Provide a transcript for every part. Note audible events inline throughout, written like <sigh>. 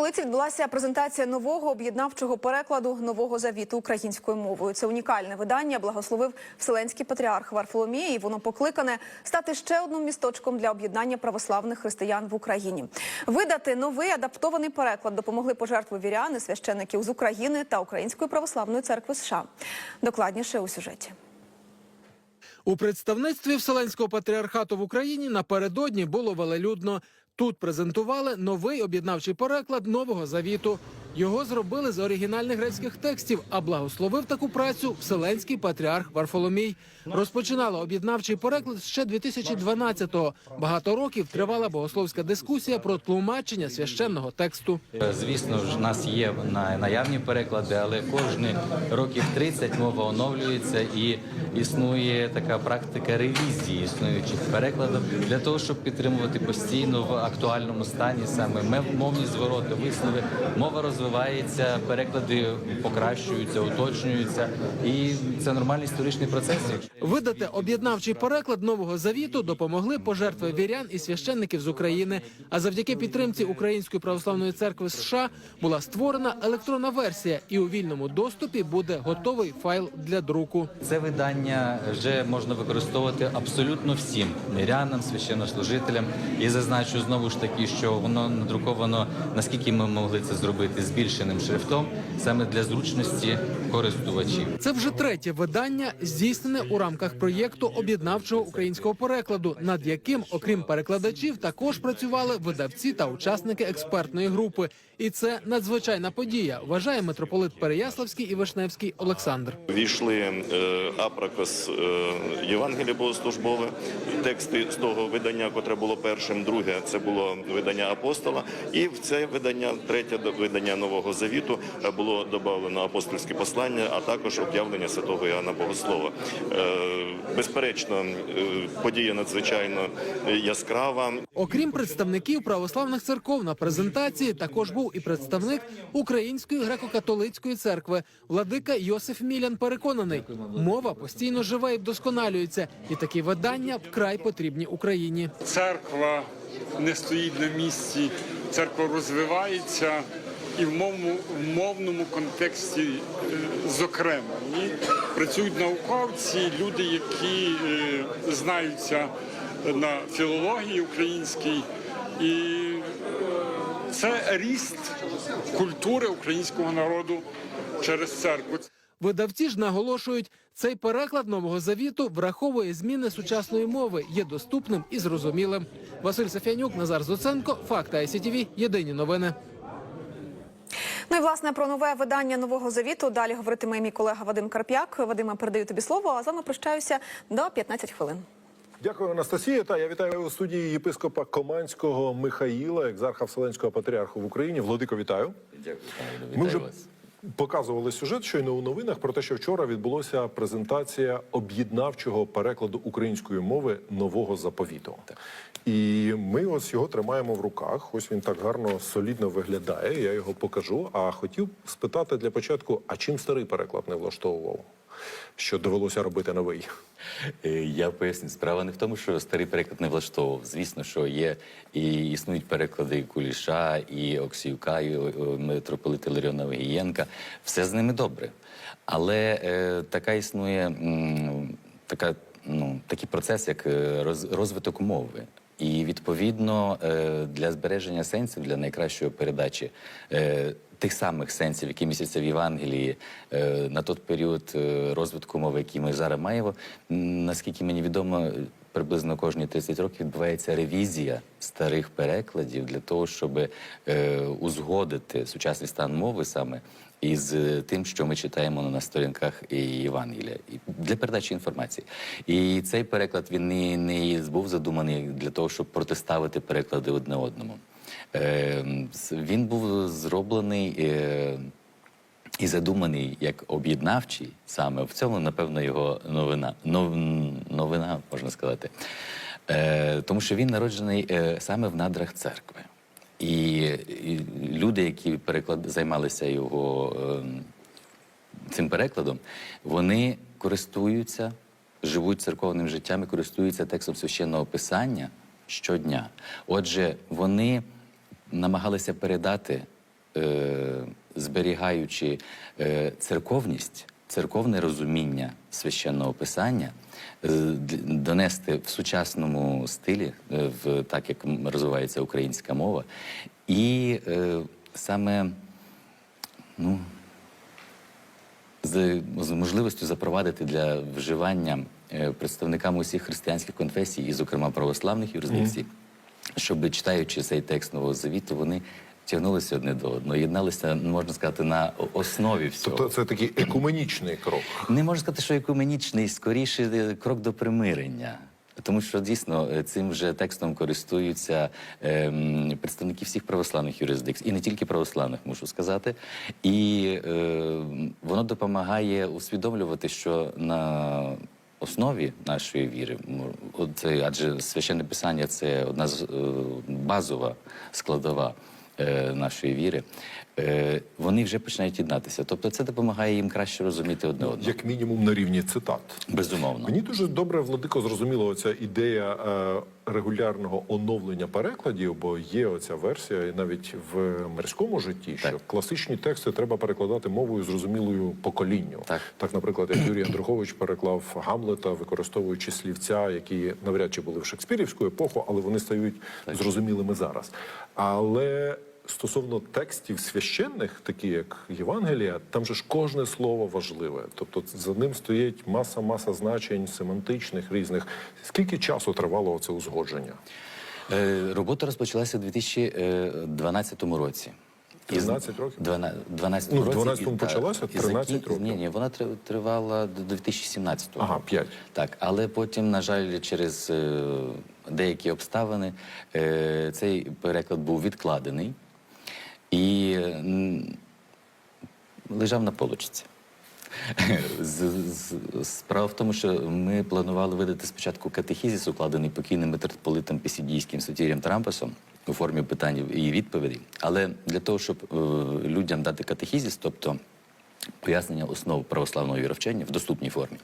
столиці відбулася презентація нового об'єднавчого перекладу нового завіту українською мовою. Це унікальне видання. Благословив Вселенський патріарх Варфоломій. Воно покликане стати ще одним місточком для об'єднання православних християн в Україні. Видати новий адаптований переклад допомогли пожертви віряни, священиків з України та Української православної церкви США. Докладніше у сюжеті. У представництві Вселенського патріархату в Україні напередодні було велелюдно. Тут презентували новий об'єднавчий переклад нового завіту. Його зробили з оригінальних грецьких текстів, а благословив таку працю Вселенський патріарх Варфоломій. Розпочинала об'єднавчий переклад ще 2012-го. Багато років тривала богословська дискусія про тлумачення священного тексту. Звісно ж, в нас є на- наявні переклади, але кожні років 30 мова оновлюється і існує така практика ревізії існуючих перекладів для того, щоб підтримувати постійно в актуальному стані саме мовні звороти, вислови. Мова розвивається, переклади покращуються, уточнюються, і це нормальний історичний процес. Видати об'єднавчий переклад нового завіту допомогли пожертви вірян і священників з України. А завдяки підтримці Української православної церкви США була створена електронна версія, і у вільному доступі буде готовий файл для друку. Це видання вже можна використовувати абсолютно всім мирянам, священнослужителям. І зазначу знову ж таки, що воно надруковано, наскільки ми могли це зробити збільшеним шрифтом, саме для зручності користувачів. Це вже третє видання, здійснене у рамках проєкту об'єднавчого українського перекладу, над яким, окрім перекладачів, також працювали видавці та учасники експертної групи. І це надзвичайна подія, вважає митрополит Переяславський і Вишневський Олександр. Війшли е, апракос е, Євангелія Богослужбове, тексти з того видання, котре було першим. Друге це було видання апостола. І в це видання, третє до- видання Нового Завіту е, було додано апостольське послання, а також об'явлення святого Іоанна Богослова. Е, Безперечно, е, подія надзвичайно е, яскрава. Окрім представників православних церков на презентації, також був і представник Української греко-католицької церкви. Владика Йосиф Мілян переконаний, мова постійно живе і вдосконалюється, і такі видання вкрай потрібні Україні. церква не стоїть на місці, церква розвивається і в мовному, в мовному контексті, е, зокрема, і працюють науковці, люди, які е, знаються на філології українській, і е, це ріст культури українського народу через церкву. Видавці ж наголошують, цей переклад нового завіту враховує зміни сучасної мови, є доступним і зрозумілим. Василь Сафянюк, Назар Зоценко, Факти ICTV, Єдині новини. Ну і власне про нове видання нового завіту. Далі говоритиме мій колега Вадим Карп'як. Вадима передаю тобі слово. А з вами прощаюся до 15 хвилин. Дякую, Анастасія. Та я вітаю у студії єпископа Команського Михаїла, екзарха Вселенського патріарху в Україні. Владико, вітаю. Дякую, Ми вже показували сюжет щойно у новинах про те, що вчора відбулася презентація об'єднавчого перекладу української мови нового заповіту. І ми ось його тримаємо в руках. Ось він так гарно солідно виглядає. Я його покажу. А хотів спитати для початку: а чим старий переклад не влаштовував? Що довелося робити новий? Е, Я поясню, справа не в тому, що старий переклад не влаштовував. Звісно, що є і існують переклади Куліша, і Оксіюка, і митрополита Ларіона Огієнка. Все з ними добре. Але е, така існує м, така, ну, такий процес, як е, розвиток мови. І відповідно е, для збереження сенсів, для найкращої передачі е, тих самих сенсів, які містяться в Євангелії е, на той період розвитку мови, який ми зараз маємо, наскільки мені відомо, приблизно кожні 30 років відбувається ревізія старих перекладів для того, щоб узгодити сучасний стан мови саме із е, тим, що ми читаємо на сторінках Євангелія, для передачі інформації. І цей переклад він не, не був задуманий для того, щоб протиставити переклади одне одному. Е, він був зроблений. Е, і задуманий як об'єднавчий, саме в цьому, напевно, його новина. Нов, новина, можна сказати. Е, тому що він народжений е, саме в надрах церкви. І, і люди, які переклад займалися його е, цим перекладом, вони користуються, живуть церковним життям і користуються текстом священного писання щодня. Отже, вони намагалися передати е, зберігаючи е, церковність, церковне розуміння священного писання, е, донести в сучасному стилі, е, в так як розвивається українська мова, і е, саме ну, з, з можливістю запровадити для вживання е, представникам усіх християнських конфесій, і, зокрема, православних юрисдикцій, щоб читаючи цей текст Нового Завіту, вони тягнулися одне до одного, єдналися, можна сказати, на основі всього. Тобто це такий екуменічний крок. Не можна сказати, що екуменічний, скоріше е, крок до примирення. Тому що дійсно е, цим вже текстом користуються ем, представники всіх православних юрисдикцій, і не тільки православних, мушу сказати. І е, воно допомагає усвідомлювати, що на основі нашої віри, от, адже священне писання це одна з е, базова складова нашої віри, е, вони вже починають єднатися. Тобто це допомагає їм краще розуміти одне одного. Як мінімум на рівні цитат. Безумовно. Мені дуже добре, Владико, зрозуміла оця ідея е, регулярного оновлення перекладів, бо є оця версія і навіть в мирському житті, що Так. класичні тексти треба перекладати мовою зрозумілою поколінню. Так. так, наприклад, як Юрій Андрухович переклав Гамлета, використовуючи слівця, які навряд чи були в Шекспірівську епоху, але вони стають зрозумілими зараз. Але Стосовно текстів священних, такі як Євангелія, там же ж кожне слово важливе. Тобто за ним стоїть маса маса значень семантичних різних. Скільки часу тривало це узгодження? Е, Робота розпочалася у 2012 році. І 13 років? 12, 12 Ну, в році, 12-му почалася, і 13 закін- років. Ні, ні, вона три- тривала до 2017-го. Ага, 5. Так, але потім, на жаль, через е, деякі обставини е, цей переклад був відкладений і лежав на полочці. Справа в тому, що ми планували видати спочатку катехізіс, укладений покійним митрополитом Пісідійським Сотір'ям Трампасом у формі питань і відповідей. Але для того, щоб е, людям дати катехізіс, тобто пояснення основ православного віровчення в доступній формі,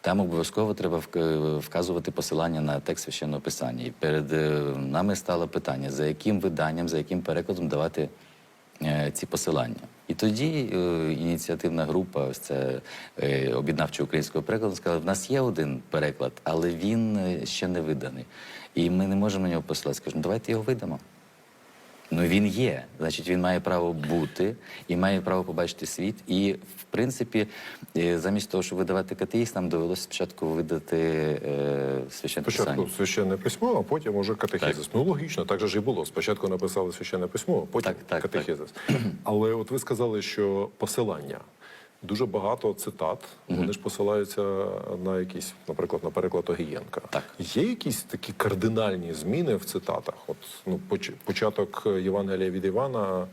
там обов'язково треба вк- вказувати посилання на текст священного писання. І перед е, нами стало питання, за яким виданням, за яким перекладом давати ці посилання. І тоді е, ініціативна група, ось це е, об'єднавчого українського перекладу, сказала, в нас є один переклад, але він е, ще не виданий. І ми не можемо на нього посилати. Скажемо, давайте його видамо. Ну він є, значить, він має право бути і має право побачити світ. І в принципі, е, замість того, щоб видавати катеїст, нам довелося спочатку видати е, священне Спочатку писання. священне письмо, а потім уже катехізис. Ну логічно, так же ж і було. Спочатку написали священне письмо, а потім Так, так, катехізис. <clears throat> Але от ви сказали, що посилання. Дуже багато цитат, вони ж посилаються на якісь, наприклад, на переклад Огієнка. Так. Є якісь такі кардинальні зміни в цитатах? От ну, поч- початок Євангелія від Івана.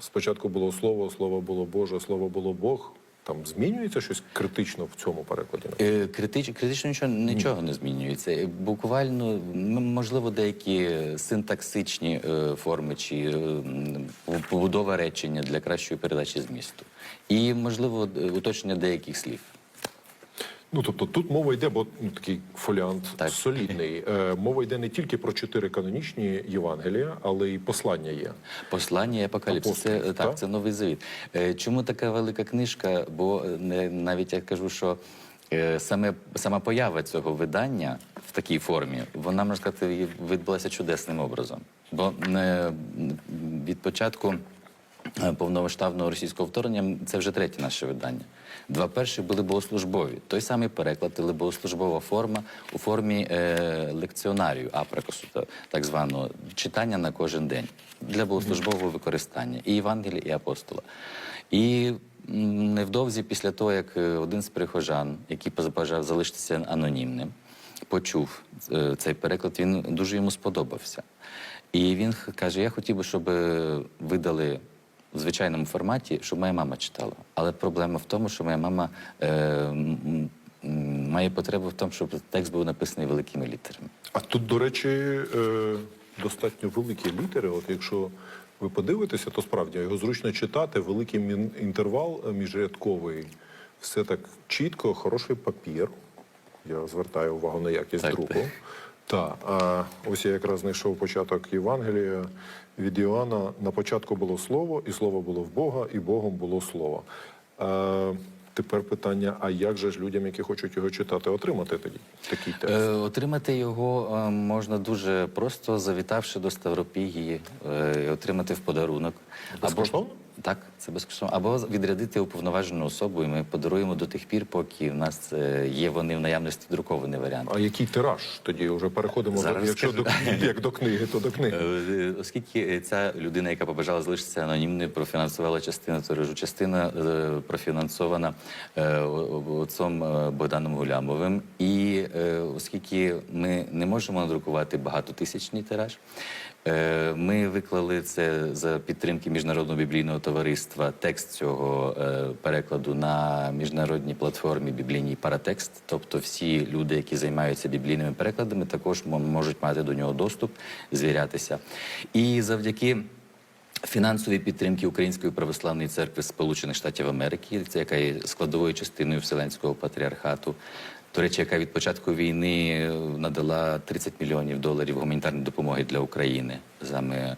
Спочатку було слово, слово було Боже, слово було Бог. Там змінюється щось критично в цьому перекладі? Е, Критич, критично нічого, нічого не змінюється. Е, Буквально, можливо, деякі синтаксичні е, форми чи е, побудова речення для кращої передачі змісту. І, можливо, е, уточнення деяких слів. Ну тобто тут мова йде, бо ну, такий фоліант Так. солідний. Е, мова йде не тільки про чотири канонічні Євангелія, але й послання є. Послання і апокаліпсис. Це, так, це новий завіт. Е, Чому така велика книжка? Бо е, не, навіть я кажу, що е, саме сама поява цього видання в такій формі, вона можна сказати, відбулася чудесним образом. Бо е, від початку. Е, Повномасштабного російського вторгнення це вже третє наше видання. Два перші були богослужбові. Той самий переклад, але богослужбова форма у формі е, лекціонарію, апрекосу, так званого читання на кожен день для богослужбового використання і Євангелія, і апостола. І невдовзі після того, як е, один з прихожан, який побажав залишитися анонімним, почув е, цей переклад, він дуже йому сподобався. І він каже: Я хотів би, щоб видали в звичайному форматі, щоб моя мама читала. Але проблема в тому, що моя мама е, має потребу в тому, щоб текст був написаний великими літерами. А тут, до речі, е, достатньо великі літери. От якщо ви подивитеся, то справді його зручно читати, великий інтервал е, міжрядковий, все так чітко, хороший папір. Я звертаю увагу на якість Так, друку. Так. А ось я якраз знайшов початок Євангелія від Іоанна. На початку було слово, і слово було в Бога, і Богом було слово. А, тепер питання: а як же ж людям, які хочуть його читати, отримати тоді такий текст? Е, Отримати його е, можна дуже просто, завітавши до Ставропігії, е, отримати в подарунок. Безкоштовно? Так, це безкоштовно. Або відрядити уповноважену особу, і ми подаруємо до тих пір, поки в нас е, є вони в наявності друкований варіант. А який тираж тоді вже переходимо до Зараз якщо скажу. до як до книги, то до книги. Е, Оскільки ця людина, яка побажала залишитися анонімною, профінансувала частину тиражу, частина е, профінансована е, отцом е, Богданом Гулямовим. І е, оскільки ми не можемо надрукувати багатотисячний тираж, е, ми виклали це за підтримки міжнародного біблійного товариства. Текст цього е, перекладу на міжнародній платформі біблійній Паратекст. Тобто, всі люди, які займаються біблійними перекладами, також можуть мати до нього доступ, звірятися. І завдяки. Фінансовій підтримки Української православної церкви Сполучених Штатів Америки, це яка є складовою частиною Вселенського патріархату. До речі, яка від початку війни е, надала 30 мільйонів доларів гуманітарної допомоги для України саме.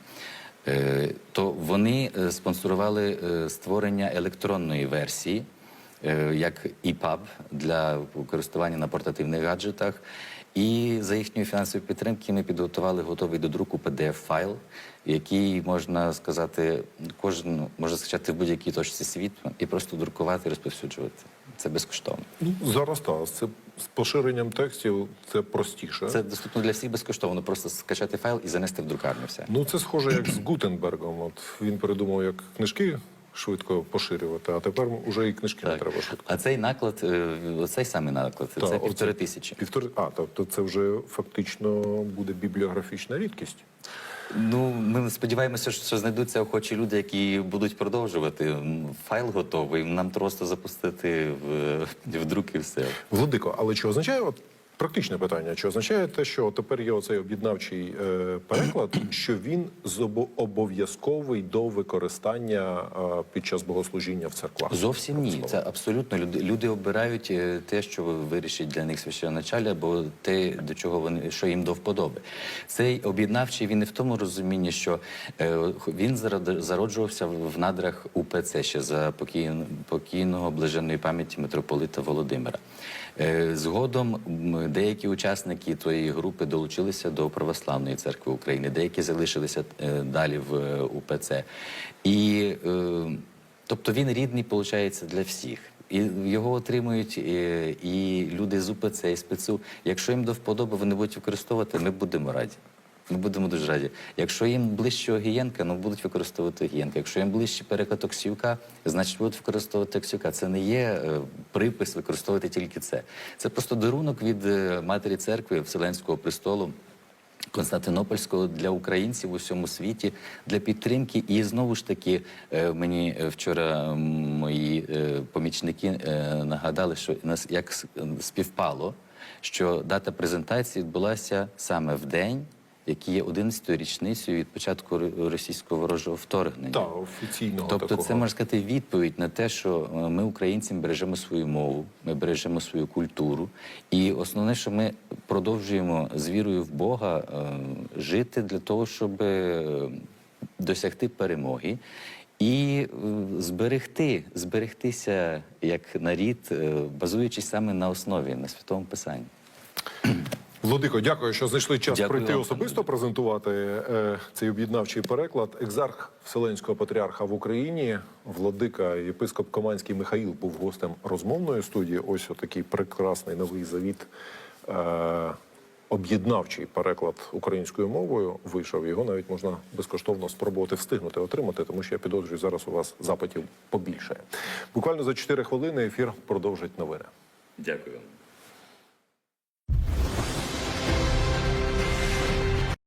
е, То вони е, спонсорували створення електронної версії як EPUB для користування на портативних гаджетах. І за їхньої фінансової підтримки ми підготували готовий до друку PDF-файл, який можна сказати, кожен може скачати в будь-якій точці світу і просто друкувати розповсюджувати. Це безкоштовно. Ну, зараз так, це з поширенням текстів це простіше. Це доступно для всіх безкоштовно. Просто скачати файл і занести в друкарню. Все. Ну, це схоже як з Гутенбергом. От він придумав, як книжки швидко поширювати, а тепер вже і книжки не треба швидко. А цей наклад, е, оцей самий наклад, Та, це півтори тисячі. Півтори, а, тобто це вже фактично буде бібліографічна рідкість. Ну, ми сподіваємося, що знайдуться охочі люди, які будуть продовжувати. Файл готовий. Нам просто запустити в, в друк і все. Владико, але чи означає от практичне питання? Чи означає те, що тепер є оцей об'єднавчий е, переклад, <clears throat> що він обов'язковий до використання е, під час богослужіння в церквах? Зовсім ні. Це абсолютно люди. Люди обирають е, те, що вирішить для них священачаль, або те, до чого вони що їм до вподоби. Цей об'єднавчий він не в тому розумінні, що він зарод- зароджувався в надрах УПЦ ще за покійн- покійного блаженної пам'яті митрополита Володимира. Е, Згодом деякі учасники тої групи долучилися до православної церкви України, деякі залишилися е, далі в е, УПЦ. І Тобто він рідний, виходить, для всіх. І його отримують і, і люди з УПЦ, і спецу. Якщо їм до вподоби вони будуть використовувати, ми будемо раді. Ми будемо дуже раді. Якщо їм ближче Огієнка, ну будуть використовувати Огієнка. Якщо їм ближче переклад Оксюка, значить будуть використовувати Оксюка. Це не є е, припис використовувати тільки це. Це просто дарунок від е, матері церкви Вселенського престолу. Константинопольського для українців у всьому світі для підтримки. І знову ж таки е, мені вчора мої е, помічники нагадали, що нас як співпало, що дата презентації відбулася саме в день, який є 11-ю річницею від початку російського ворожого вторгнення. Та офіційного Тобто, такого. це можна сказати відповідь на те, що е, ми, українці, бережемо свою мову, ми бережемо свою культуру. І основне, що ми продовжуємо з вірою в Бога е, жити для того, щоб е, досягти перемоги. І зберегти, зберегтися як нарід, базуючись саме на основі, на святому писанні. Владико, дякую, що знайшли час Дякую прийти вам, особисто презентувати е, цей об'єднавчий переклад. Екзарх Вселенського патріарха в Україні, владика єпископ Команський Михаїл був гостем розмовної студії. Ось отакий прекрасний новий завіт. Е, Об'єднавчий переклад українською мовою вийшов. Його навіть можна безкоштовно спробувати встигнути отримати, тому що я підозрюю, зараз у вас запитів побільше. Буквально за 4 хвилини ефір продовжить новини. Дякую.